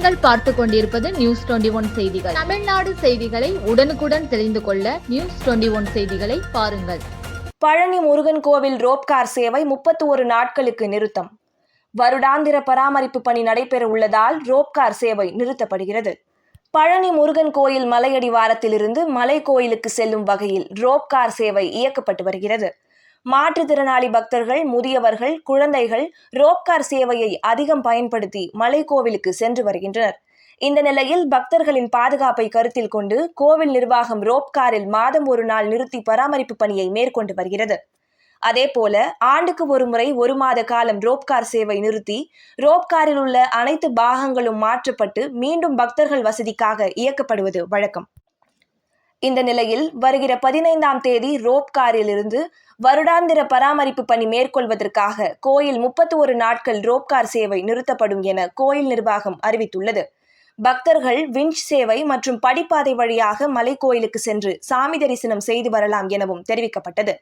பார்த்து கொண்டிருப்பது news twenty one செய்திகள். தமிழ்நாடு செய்திகளை உடனுக்குடன் தெரிந்து கொள்ள நியூஸ் டுவெண்டி ஒன் செய்திகளை பாருங்கள். பழனி முருகன் கோவில் ரோப்கார் சேவை முப்பத்தி ஒரு நாட்களுக்கு நிறுத்தம். வருடாந்திர பராமரிப்பு பணி நடைபெற உள்ளதால் ரோப்கார் சேவை நிறுத்தப்படுகிறது. பழனி முருகன் கோயில் மலையடிவாரத்திலிருந்து மலை கோயிலுக்கு செல்லும் வகையில் ரோப்கார் சேவை இயக்கப்பட்டு வருகிறது. மாற்றுத்திறனாளி பக்தர்கள் முதியவர்கள் குழந்தைகள் ரோப்கார் சேவையை அதிகம் பயன்படுத்தி மலைக்கோவிலுக்கு சென்று வருகின்றனர். இந்த நிலையில் பக்தர்களின் பாதுகாப்பை கருத்தில் கொண்டு கோவில் நிர்வாகம் ரோப்காரில் மாதம் ஒரு நாள் நிறுத்தி பராமரிப்பு பணியை மேற்கொண்டு வருகிறது. அதேபோல ஆண்டுக்கு ஒரு முறை ஒரு மாத காலம் ரோப்கார் சேவை நிறுத்தி ரோப்காரில் உள்ள அனைத்து பாகங்களும் மாற்றப்பட்டு மீண்டும் பக்தர்கள் வசதிக்காக இயக்கப்படுவது வழக்கம். இந்த நிலையில் வருகிற பதினைந்தாம் தேதி ரோப்காரில் இருந்து வருடாந்திர பராமரிப்பு பணி மேற்கொள்வதற்காக கோயில் முப்பத்தி ஒரு நாட்கள் ரோப்கார் சேவை நிறுத்தப்படும் என கோயில் நிர்வாகம் அறிவித்துள்ளது. பக்தர்கள் விஞ்ச் சேவை மற்றும் படிப்பாதை வழியாக மலை கோயிலுக்கு சென்று சாமி தரிசனம் செய்து வரலாம் எனவும் தெரிவிக்கப்பட்டது.